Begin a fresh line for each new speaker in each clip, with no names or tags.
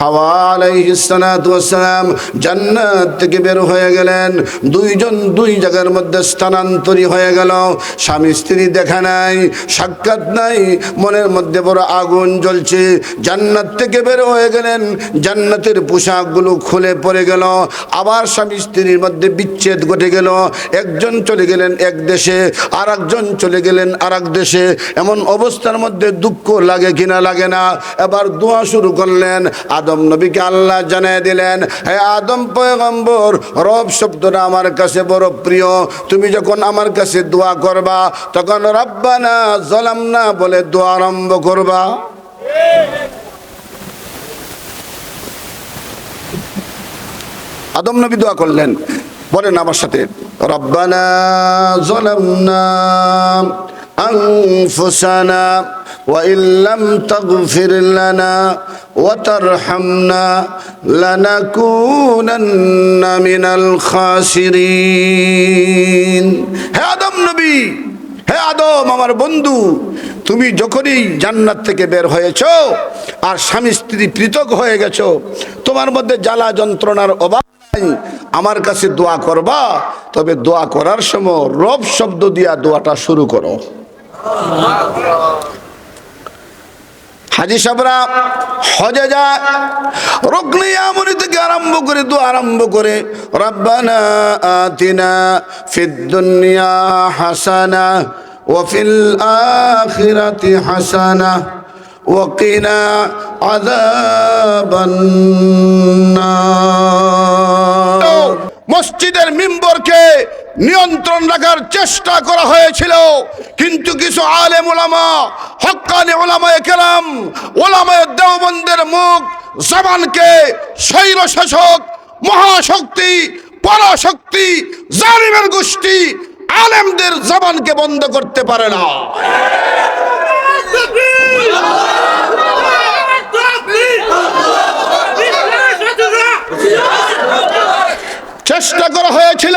হাওয়া আলাইহিসসালাম জান্নাত থেকে বের হয়ে গেলেন। দুইজন দুই জায়গার মধ্যে স্থানান্তরী হয়ে গেল। স্বামী স্ত্রী দেখা নাই, সাক্ষাৎ নাই, মনের মধ্যে বড় আগুন জ্বলছে। জান্নাত থেকে বের হয়ে গেলেন, জান্নাতের পোশাকগুলো খুলে পড়ে গেল। আবার স্বামী স্ত্রীর মধ্যে বিচ্ছেদ ঘটে গেল। একজন চলে গেলেন এক দেশে আর চলে গেলেন আর দেশে। এমন অবস্থার মধ্যে দুঃখ লাগে কিনা লাগে না। এবার দোয়া শুরু করলেন আদম নবীকে আল্লাহ জানিয়ে দিলেন, হে আদম পয়গম্বর, রব শব্দটা আমার কাছে বড় প্রিয়। তুমি যখন আমার কাছে দোয়া করবা, তখন রব্বানা জলাম না বলে দোয়া আরম্ভ করবা। আদম নবী দোয়া করলেন। বলেন আমার সাথে, রব্বানা জলামনা আনফুসানা وإن لم تغفر لنا وترحمنا لنكونن من الخاسرين হে আদম নবী হে আদম আমার বন্ধু তুমি যখনই জান্নাত থেকে বের হয়েছ আর স্বামী স্ত্রী পৃথক হয়ে গেছো তোমার মধ্যে জ্বালা যন্ত্রণার অভাব নাই আমার কাছে দোয়া করবা তবে দোয়া করার সময় রব শব্দ দিয়া দোয়াটা শুরু করো হাজি সাবরা হজে যা রুকনি আমরি থেকে আরম্ভ করে তো আরম্ভ করে, রব্বানা আতিনা ফিদ দুনিয়া হাসানা ওয়াফিল আখিরাতি হাসানা ওয়াকিনা আযাবান মসজিদের মিম্বরকে নিয়ন্ত্রণ রাখার চেষ্টা করা হয়েছিল। কিন্তু কিছু আলেম ওলামা হক্কানি ওলামায়ে কেরাম ওলামায়ে দেওবন্দের মুখ, জবানকে শৈর শাসক মহাশক্তি, পরাশক্তি, জালিমের গোষ্ঠী, আলেমদের জবানকে বন্ধ করতে পারে না। চেষ্টা করা হয়েছিল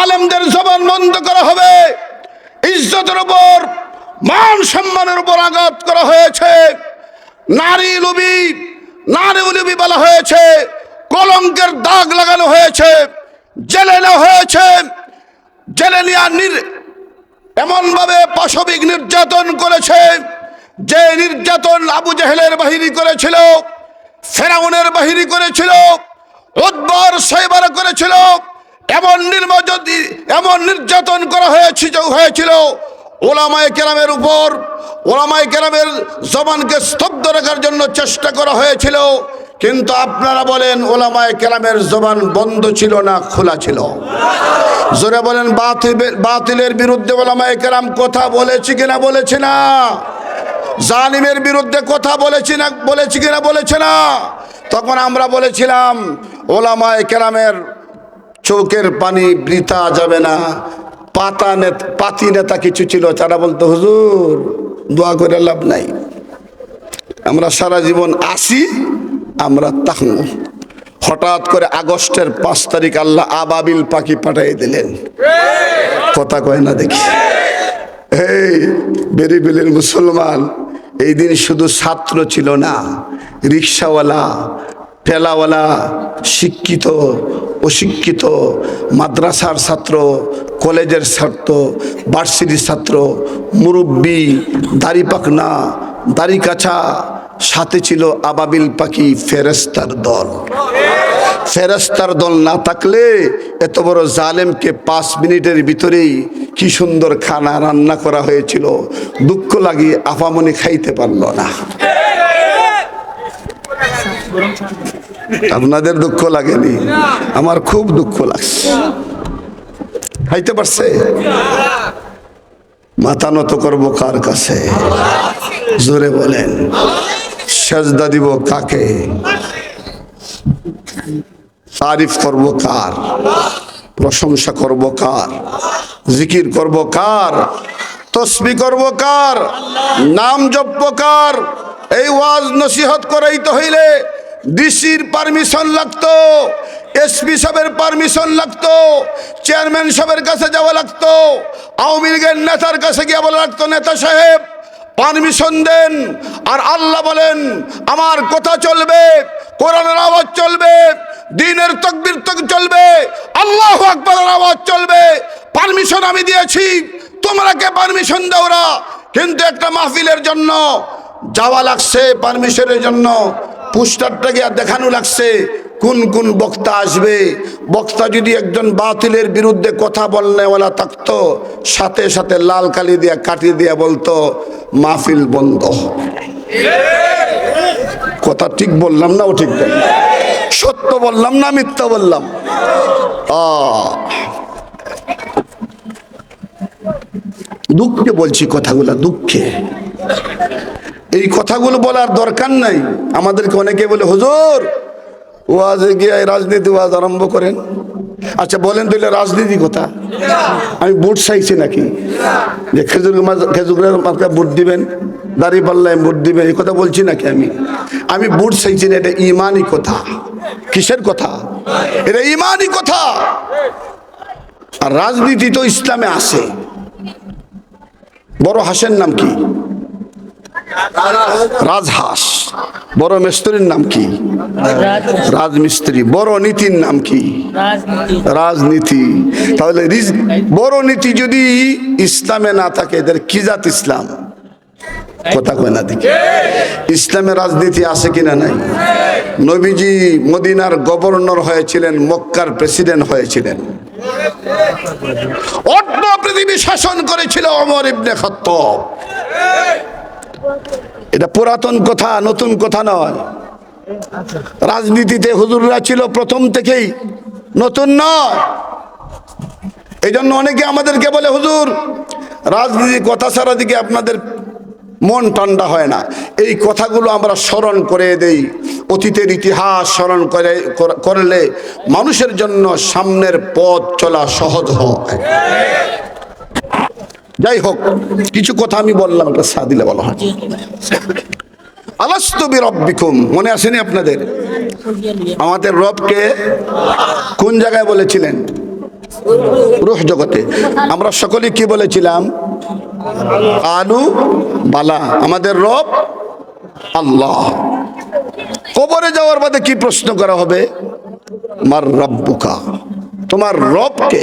আলেমদের জবান বন্ধ করা হবে। ইজ্জতের উপর, মান সম্মানের উপর আঘাত করা হয়েছে। নারী লুবি নারী লুবি বলা হয়েছে। কলঙ্কের দাগ লাগানো হয়েছে। জেলে নেওয়া হয়েছে। জেলে নেওয়া নির, এমনভাবে পাশবিক নির্যাতন করেছে যে নির্যাতন আবু জাহেলের বাহিনী করেছিল, ফেরাউনের বাহিনী করেছিল উদ্বার সাইবার করেছিল। এমন নির্মজতি এমন নির্যাতন করা হয়েছে হয়েছিল। ওলামায় কেরামের উপর ওলামায় কেরামের জবানকে স্তব্ধ রাখার জন্য চেষ্টা করা হয়েছিল। কিন্তু আপনারা বলেন, ওলামায় কেরামের জবান বন্ধ ছিল না খোলা ছিল? জোরে বলেন, বাতিল বাতিলের বিরুদ্ধে ওলামায় কেরাম কথা বলেছি কিনা বলেছে না? জালিমের বিরুদ্ধে কথা বলেছি না বলেছি কিনা বলেছে না? তখন আমরা বলেছিলাম, ওলামায় কেরামের চোখের পানি বৃথা যাবে না। পাতা নেতা পাতি নেতা কিছু ছিল, তারা বলতো, হুজুর, দোয়া করে লাভ নাই। আমরা সারা জীবন আসি, আমরা তাহম। হঠাৎ করে আগস্টের পাঁচ তারিখ আল্লাহ আবাবিল পাখি পাঠাই দিলেন। কথা কয় না দেখি। এই বেরিবিলের মুসলমান, এই দিন শুধু ছাত্র ছিল না, রিক্সাওয়ালা ঠেলাওয়ালা শিক্ষিত, অশিক্ষিত, মাদ্রাসার ছাত্র, কলেজের ছাত্র ভার্সিটির ছাত্র, মুরব্বী, দাড়ি পাকনা দাড়ি কাছা সাথে ছিল আবাবিল পাখি ফেরেস্তার দল। ফেরেস্তার দল না থাকলে এত বড় জালেমকে পাঁচ মিনিটের ভিতরেই কি সুন্দর খানা রান্না করা হয়েছিল, দুঃখ লাগিয়ে আফামনি খাইতে পারল না। আপনাদের দুঃখ লাগেনি? আমার খুব দুঃখ লাগছে। খাইতে পারছে? মাথা নত করব কার কাছে? জোরে বলেন, সেজদা দিব কাকে? তারিফ করব কার? প্রশংসা করব কার? জিকির করব কার? তসবি করব কার? নাম জপ্য কার? এই ওয়াজ নসিহত করাইতে হইলে ডিসির পারমিশন লাগতো এসপি সাহেবের পারমিশন লাগতো চেয়ারম্যান সাহেবের কাছে যাওয়া লাগতো, আওয়ামী লীগের নেতার কাছে গিয়ে বলা লাগতো, নেতা সাহেব পারমিশন দেন। আর আল্লাহ বলেন, আমার কথা চলবে, কোরআনের আওয়াজ চলবে, দিনের তকবির তক চলবে, আল্লাহ আকবরের আওয়াজ চলবে পারমিশন আমি দিয়েছি, তোমরা কে পারমিশন দাওরা কিন্তু একটা মাহফিলের জন্য যাওয়া লাগছে পারমিশনের জন্য। পোস্টারটা গিয়ে দেখানো লাগছে। কোন কোন বক্তা আসবে? বক্তা যদি একজন বাতিলের বিরুদ্ধে কথা বলনেওয়ালা থাকতো, সাথে সাথে লাল কালি দিয়া কাটি দিয়া বলতো, মাহফিল বন্ধ কথা ঠিক বললাম না ও ঠিক বললাম সত্য বললাম না মিথ্যা বললাম? দুঃখে বলছি কথাগুলো, দুঃখে। এই কথাগুলো বলার দরকার নাই। আমাদেরকে অনেকে বলে, হুজুর, ওয়াজে গিয়ে রাজনীতি ওয়াজ আরম্ভ করেন। আচ্ছা বলেন তাহলে রাজনীতি কথা। আমি ভোট চাইছি নাকি? যে খেজুর খেজুরের মার্কা ভোট দিবেন, দাড়ি পাল্লায় ভোট দিবেন, এই কথা বলছি নাকি আমি? আমি ভোট চাইছি না, এটা ইমানই কথা। কিসের কথা? এটা ইমানই কথা। আর রাজনীতি তো ইসলামে আছে। বড় হাসের নাম কি? রাজহাঁস। বড় মিস্ত্রির নাম কি? রাজমিস্ত্রি। বড় নীতির নাম কি?
রাজনীতি।
তাহলে বড় নীতি যদি ইসলামে না থাকে, এদের কি জাত ইসলাম? কথা কয় না দেখি। ইসলামে রাজনীতি আছে কিনা নাই? নবীজি মদিনার গভর্নর হয়েছিলেন, মক্কার প্রেসিডেন্ট হয়েছিলেন। অন্য পৃথিবী শাসন করেছিল অমর ইবনে খত্তব। এটা পুরাতন কথা, নতুন কথা নয়। রাজনীতিতে হুজুররা ছিল প্রথম থেকেই নতুন নয়। এই জন্য অনেকে আমাদেরকে বলে, হুজুর, রাজনীতি কথা ছাড়া দিকে আপনাদের মন ঠান্ডা হয় না। এই কথাগুলো আমরা স্মরণ করে দেই। অতীতের ইতিহাস স্মরণ করে, করলে মানুষের জন্য সামনের পথ চলা সহজ হয়। যাই হোক, কিছু কথা আমি বললাম একটা সাদিলে বলা হয়। আলাস্তবি রব্বিকুম মনে আসেনি আপনাদের? আমাদের রবকে কোন জায়গায় বলেছিলেন? রুহ জগতে। আমরা সকলে কি বলেছিলাম? আলু বালা। আমাদের রব আল্লাহ। কবরে যাওয়ার বাদে কি প্রশ্ন করা হবে? মার রব্বুকা। তোমার রবকে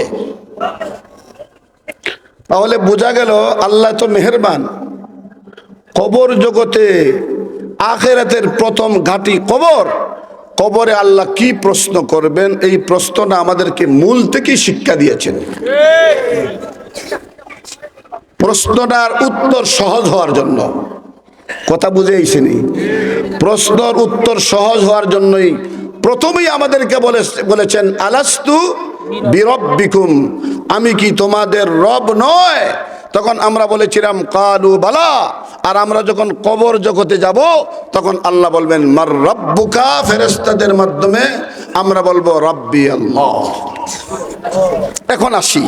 তাহলে বোঝা গেল আল্লাহ তো মেহেরবান। কবর জগতে আখেরাতের প্রথম ঘাটি কবর। কবরে আল্লাহ কি প্রশ্ন করবেন? এই প্রশ্নটা আমাদেরকে মূল থেকেই শিক্ষা দিয়েছেন। প্রশ্নটার উত্তর সহজ হওয়ার জন্য। কথা বুঝে আইসেনি প্রশ্নর উত্তর সহজ হওয়ার জন্যই প্রথমেই আমাদেরকে বলে বলেছেন, আলাস্তু বিরব্বিকুম, আমি কি তোমাদের রব নয়? তখন আমরা বলেছিলাম, কালু বালা। আর আমরা যখন কবর জগতে যাব, তখন আল্লাহ বলবেন, মার রব্বুকা ফেরেস্তাদের মাধ্যমে আমরা বলব, রব্বি আল্লাহ। এখন আসি।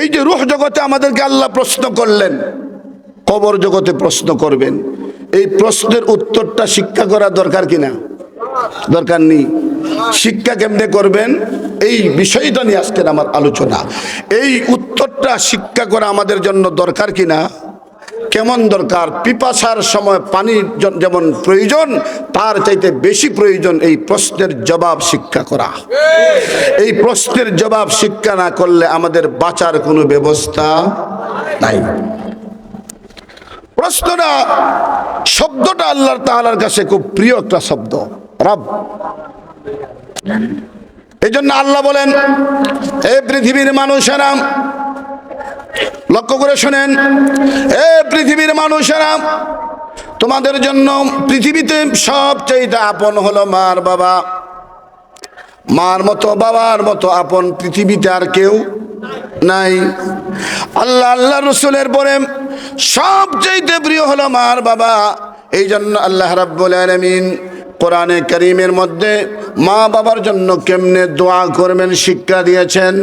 এই যে রুহ জগতে আমাদেরকে আল্লাহ প্রশ্ন করলেন, কবর জগতে প্রশ্ন করবেন। এই প্রশ্নের উত্তরটা শিক্ষা করা দরকার কিনা? দরকার নেই। শিক্ষা কেমনে করবেন? এই বিষয়টা নিয়ে আজকের আমার আলোচনা। এই উত্তরটা শিক্ষা করা আমাদের জন্য দরকার কিনা? কেমন দরকার? পিপাসার সময় পানির যেমন প্রয়োজন, তার চাইতে বেশি প্রয়োজন এই প্রশ্নের জবাব শিক্ষা করা। এই প্রশ্নের জবাব শিক্ষা না করলে আমাদের বাঁচার কোনো ব্যবস্থা নাই। প্রশ্নটা, শব্দটা আল্লাহ তাআলার কাছে খুব প্রিয় একটা শব্দ, রব। এই জন্য আল্লাহ বলেন এই পৃথিবীর মানুষেরা, লক্ষ্য করে শোনেন, এ পৃথিবীর মানুষেরা, তোমাদের জন্য পৃথিবীতে সবচেয়ে আপন হলো মার বাবা। মার মতো, বাবার মতো আপন পৃথিবীতে আর কেউ নাই। আল্লাহ আল্লাহ রসুলের পরে সবচেয়ে প্রিয় হলো মার বাবা। এই জন্য আল্লাহ রাব্বুল আলামিন কোরআনে করিমের মধ্যে মা বাবার জন্য কেমনে দোয়া করবেন শিক্ষা দিয়েছেন?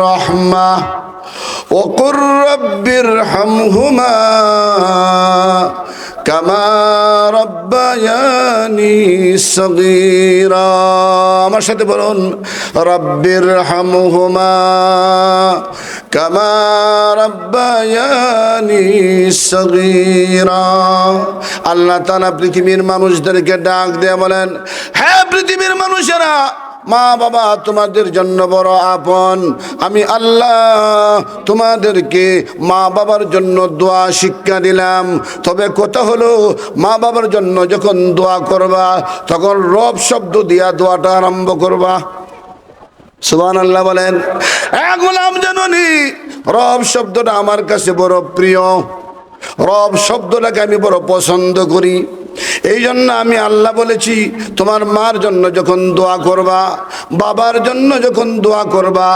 রহমা। ওকুর রব্বির মিনার কামা রব্বায়ানি সগীরা। আমার সাথে বলুন রব্বির হামহুমা কামা রব্বায়ানি সগীরা। আল্লাহ তাআলা পৃথিবীর মানুষদেরকে ডাক দিয়ে বলেন হ্যাঁ পৃথিবীর মানুষেরা মা বাবা তোমাদের জন্য বড় আপন। আমি আল্লাহ তোমাদেরকে মা বাবার জন্য দোয়া শিক্ষা দিলাম। তবে কথা হলো, মা বাবার জন্য যখন দোয়া করবা, তখন রব শব্দ দিয়া দোয়াটা আরম্ভ করবা। সুবান আল্লাহ বলেন গোলাম জননী, রব শব্দটা আমার কাছে বড় প্রিয়। রব শব্দটাকে আমি বড় পছন্দ করি। এই জন্য আমি আল্লাহ বলেছি, তোমার মার জন্য যখন দোয়া করবা, বাবার জন্য যখন দোয়া করবা,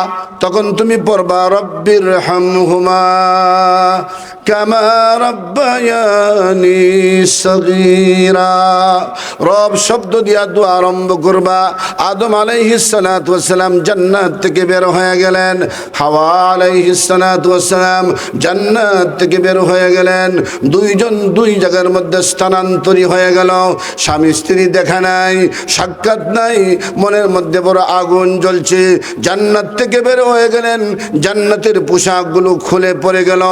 তখন তুমি পড়বা, রব্বির হামহুমা কামা রব্বায়ানি সগীরা। রব শব্দ দিয়া দোয়া আরম্ভ করবা, আদম আলাইহিস ওয়াসসালাম জান্নাত থেকে বের হয়ে গেলেন। হাওয়া আলাইহিস ওয়াসসালাম জান্নাত থেকে বের হয়ে গেলেন। দুইজন দুই জায়গার মধ্যে স্থানান্তরী হয়ে গেল। স্বামী স্ত্রী দেখা নাই, সাক্ষাৎ নাই, মনের মধ্যে বড় আগুন জ্বলছে। জান্নাত থেকে বের হয়ে গেলেন, জান্নাতের পোশাকগুলো খুলে পড়ে গেল।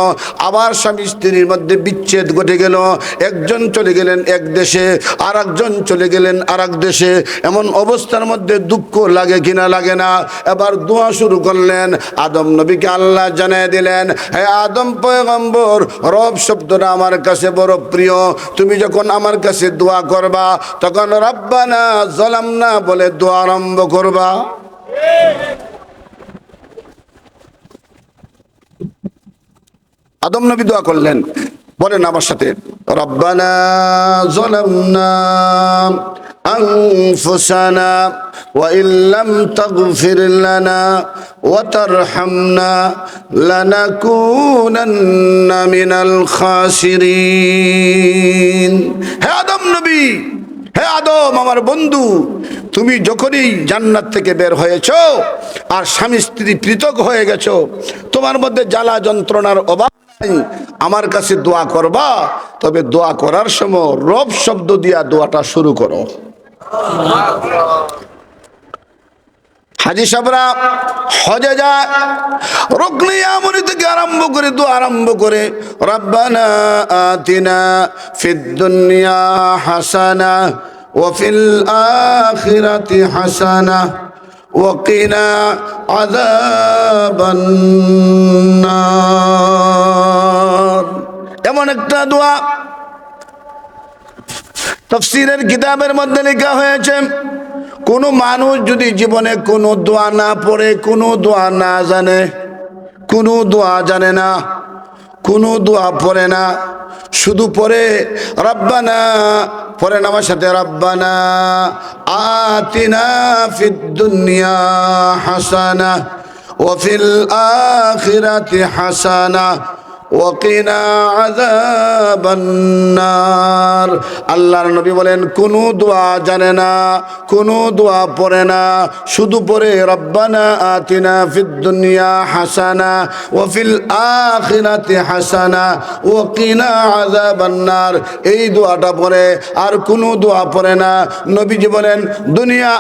আবার স্বামী স্ত্রীর মধ্যে বিচ্ছেদ ঘটে গেল। একজন চলে গেলেন এক দেশে আর একজন চলে গেলেন আর দেশে। এমন অবস্থার মধ্যে দুঃখ লাগে কিনা লাগে না। এবার দোয়া শুরু করলেন। আদম নবীকে আল্লাহ জানিয়ে দিলেন হ্যাঁ আদম, পয়গম্বর, রব শব্দটা আমার কাছে বড় প্রিয়। তুমি যখন আমার কাছে দোয়া করবা তখন রব্বানা জলাম না বলে দোয়া আরম্ভ করবা। আদম নবী দোয়া করলেন। বলেন আমার সাথে রব্বানা জলামনা أنفسنا وإن لم تغفر لنا وترحمنا لنكونن من الخاسرين হে আদম নবী হে আদম আমার বন্ধু তুমি যখনই জান্নাত থেকে বের হয়েছ আর স্বামী স্ত্রী পৃথক হয়ে গেছো তোমার মধ্যে জ্বালা যন্ত্রণার অভাব নাই আমার কাছে দোয়া করবা, তবে দোয়া করার সময় রব শব্দ দিয়া দোয়াটা শুরু করো। হাজি সাবরা হজে যায় থেকে আরম্ভ করে করে হাসানা ওয়াফিল হাসানা এমন একটা দোয়া তফসিরের কিতাবের মধ্যে লেখা হয়েছে, কোনো মানুষ যদি জীবনে কোনো দোয়া না পড়ে, কোনো দোয়া না জানে, কোনো দোয়া জানে না, কোনো দোয়া পড়ে না, শুধু পড়ে, রব্বানা পড়েন আমার সাথে, রব্বানা আতিনা ফিদ দুনিয়া হাসানা ওফিল আখিরাতি হাসানা ওকিনা আযাবান্নার। আল্লাহর নবী বলেন, কোনো দোয়া জানে না, কোনো দোয়া পড়ে না, শুধু পড়ে, রব্বানা আতিনা ফিদ দুনিয়া হাসানা ওয়া ফিল আখিরাতি হাসানা ওকিনা আযাবান্নার। এই দোয়াটা পড়ে, আর কোনো দোয়া পড়ে না। নবীজি বলেন, দুনিয়া